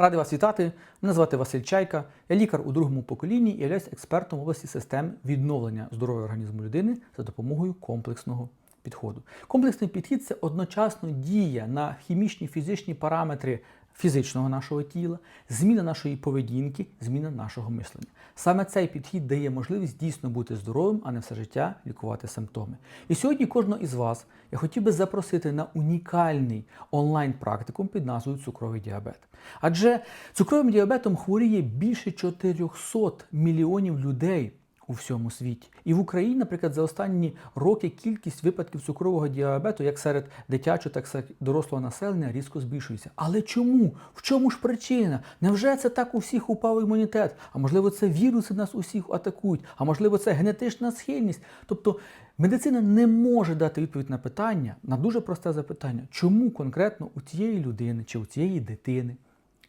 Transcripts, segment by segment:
Радий вас вітати. Мене звати Василь Чайка. Я лікар у другому поколінні і являюсь експертом в області систем відновлення здоров'я організму людини за допомогою комплексного підходу. Комплексний підхід це одночасно дія на хімічні фізичні параметри фізичного нашого тіла, зміна нашої поведінки, зміна нашого мислення. Саме цей підхід дає можливість дійсно бути здоровим, а не все життя лікувати симптоми. І сьогодні кожного із вас я хотів би запросити на унікальний онлайн-практикум під назвою цукровий діабет. Адже цукровим діабетом хворіє більше 400 мільйонів людей у всьому світі. І в Україні, наприклад, за останні роки кількість випадків цукрового діабету, як серед дитячого, так і серед дорослого населення, різко збільшується. Але чому? В чому ж причина? Невже це так у всіх упав імунітет? А можливо, це віруси нас усіх атакують, а можливо, це генетична схильність. Тобто медицина не може дати відповідь на питання, на дуже просте запитання, чому конкретно у цієї людини чи у цієї дитини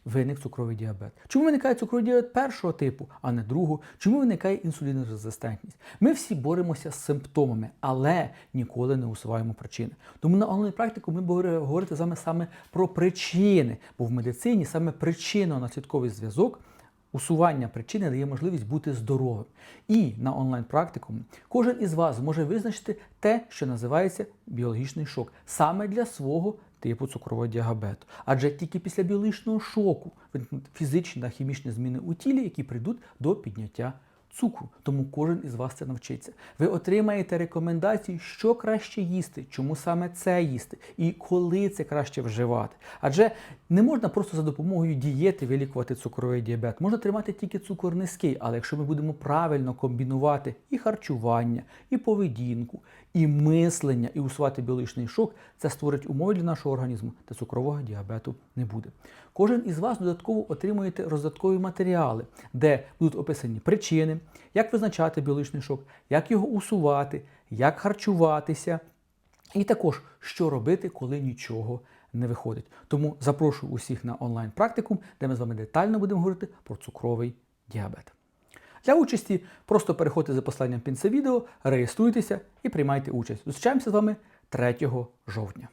виник цукровий діабет. Чому виникає цукровий діабет першого типу, а не другого? Чому виникає інсулінорезистентність? Ми всі боремося з симптомами, але ніколи не усуваємо причини. Тому на онлайн-практику ми будемо говорити з вами саме про причини, бо в медицині саме причинно-наслідковий зв'язок. Усування причини дає можливість бути здоровим. І на онлайн-практику кожен із вас зможе визначити те, що називається біологічний шок, саме для свого типу цукрового діабету. Адже тільки після біологічного шоку фізичні та хімічні зміни у тілі, які прийдуть до підняття цукру. Тому кожен із вас це навчиться. Ви отримаєте рекомендації, що краще їсти, чому саме це їсти і коли це краще вживати. Адже не можна просто за допомогою дієти вилікувати цукровий діабет. Можна тримати тільки цукор низький, але якщо ми будемо правильно комбінувати і харчування, і поведінку, і мислення, і усувати біологічний шок, це створить умови для нашого організму, та цукрового діабету не буде. Кожен із вас додатково отримуєте роздаткові матеріали, де будуть описані причини, як визначати біологічний шок, як його усувати, як харчуватися, і також що робити, коли нічого не виходить. Тому запрошую усіх на онлайн-практикум, де ми з вами детально будемо говорити про цукровий діабет. Для участі просто переходьте за посланням під це відео, реєструйтеся і приймайте участь. Зустрічаємося з вами 3 жовтня.